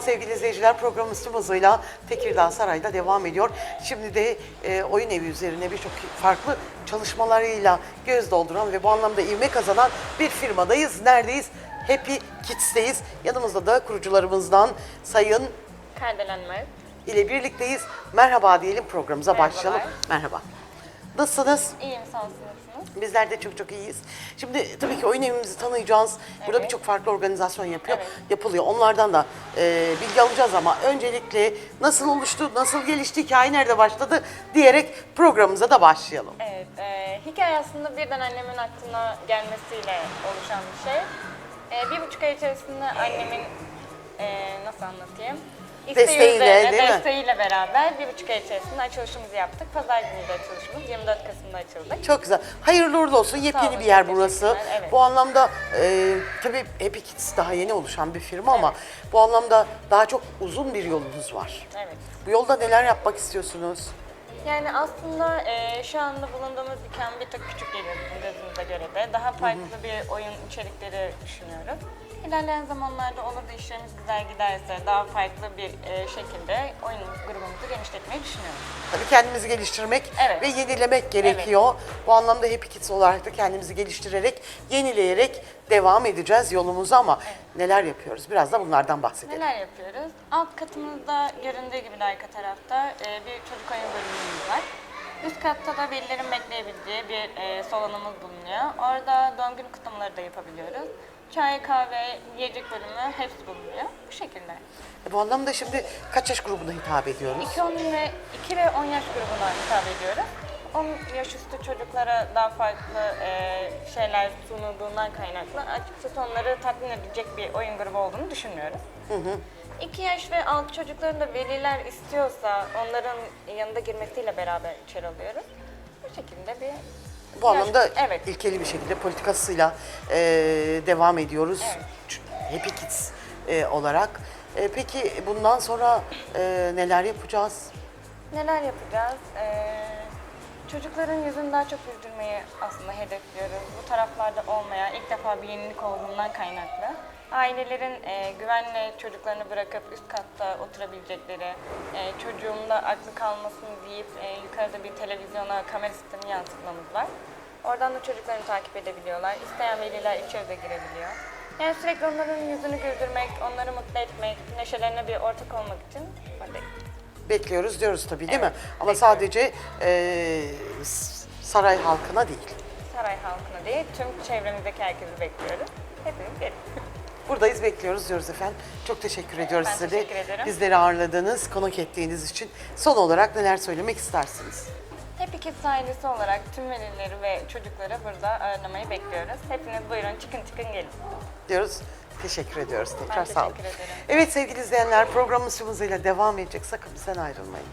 sevgili izleyiciler programımız tüm hızıyla Tekirdağ Saray'da devam ediyor. Şimdi de e, oyun evi üzerine birçok farklı çalışmalarıyla göz dolduran ve bu anlamda ivme kazanan bir firmadayız. Neredeyiz? Happy Kids'teyiz. Yanımızda da kurucularımızdan Sayın Kardelenmez. ile birlikteyiz. Merhaba diyelim programımıza Merhabalar. başlayalım. Merhaba. Nasılsınız? İyiyim sağ olsun. nasılsınız? Bizler de çok çok iyiyiz. Şimdi tabii ki oyun evimizi tanıyacağız. Burada Evet. birçok farklı organizasyon yapıyor, Evet. yapılıyor. Onlardan da e, bilgi alacağız ama öncelikle nasıl oluştu, nasıl gelişti, hikaye nerede başladı diyerek programımıza da başlayalım. Evet, e, hikaye aslında birden annemin aklına gelmesiyle oluşan bir şey. E, bir buçuk ay içerisinde annemin, e, nasıl anlatayım? İsteği Desteğiyle, üzerine, değil mi? Desteğiyle beraber bir buçuk ay içerisinde açılışımızı yaptık. Pazar günü de açılışımız, 24 Kasım'da açıldık. Çok güzel. Hayırlı uğurlu olsun. Yepyeni olun, bir yer burası. evet. Bu anlamda e, tabii Happy Kids daha yeni oluşan bir firma ama bu anlamda daha çok uzun bir yolunuz var. Evet. Bu yolda neler yapmak istiyorsunuz? Yani aslında e, şu anda bulunduğumuz dükkan bir tık küçük geliyor bizim gözümüze göre de. Daha farklı bir oyun içerikleri düşünüyoruz. İlerleyen zamanlarda olur da işlerimiz güzel giderse daha farklı bir e, şekilde oyun grubumuzu genişletmeyi düşünüyoruz. Tabii kendimizi geliştirmek Evet. ve yenilemek gerekiyor. Bu anlamda Happy Kids olarak da kendimizi geliştirerek, yenileyerek devam edeceğiz yolumuza ama neler yapıyoruz? Biraz da bunlardan bahsedelim. Neler yapıyoruz? Alt katımızda göründüğü gibi de arka tarafta e, bir çocuk oyun bölümümüz var. Üst katta da velilerin bekleyebileceği bir e, salonumuz bulunuyor. Orada doğum günü kutlamaları da yapabiliyoruz. Çay, kahve, yiyecek bölümü hepsi bulunuyor. Bu şekilde. E, Bu anlamda şimdi kaç yaş grubuna hitap ediyoruz? 2, 10 ve 2 ve 10 yaş grubuna hitap ediyoruz. 10 yaş üstü çocuklara daha farklı e, şeyler sunulduğundan kaynaklı açıkçası onları tatmin edecek bir oyun grubu olduğunu düşünmüyoruz. 2 yaş ve altı çocukların da veliler istiyorsa onların yanında girmesiyle beraber içeri alıyoruz. Bu şekilde bir Bu anlamda evet. ilkeli bir şekilde politikasıyla e, devam ediyoruz. Ç- Happy Kids e, olarak. E, peki bundan sonra e, neler yapacağız? Neler yapacağız? Ee, çocukların yüzünü daha çok güldürmeyi aslında hedefliyoruz. Bu taraflarda olmayan, ilk defa bir yenilik olduğundan kaynaklı. Ailelerin e, güvenle çocuklarını bırakıp üst katta oturabilecekleri, e, çocuğun da aklı kalmasın deyip e, yukarıda bir televizyona kamera sistemi yansıtmamız var. Oradan da çocuklarını takip edebiliyorlar. İsteyen veliler içeri de girebiliyor. Yani sürekli onların yüzünü güldürmek, onları mutlu etmek, neşelerine bir ortak olmak için buradayız. Bekliyoruz diyoruz tabii değil mi? Ama sadece e, saray halkına değil. saray halkına değil, tüm çevremizdeki herkesi bekliyoruz. Hepiniz gelin. Buradayız bekliyoruz diyoruz efendim. Çok teşekkür ediyoruz Ben size teşekkür de. ederim. Bizleri ağırladığınız, konuk ettiğiniz için. Son olarak neler söylemek istersiniz? Happy Kids ailesi olarak tüm velileri ve çocukları burada ağırlamayı bekliyoruz. Hepiniz buyurun çıkın çıkın gelin. diyoruz. Teşekkür ediyoruz. Tekrar Ben sağ olun. Evet sevgili izleyenler programımız hızıyla devam edecek. Sakın bizden ayrılmayın.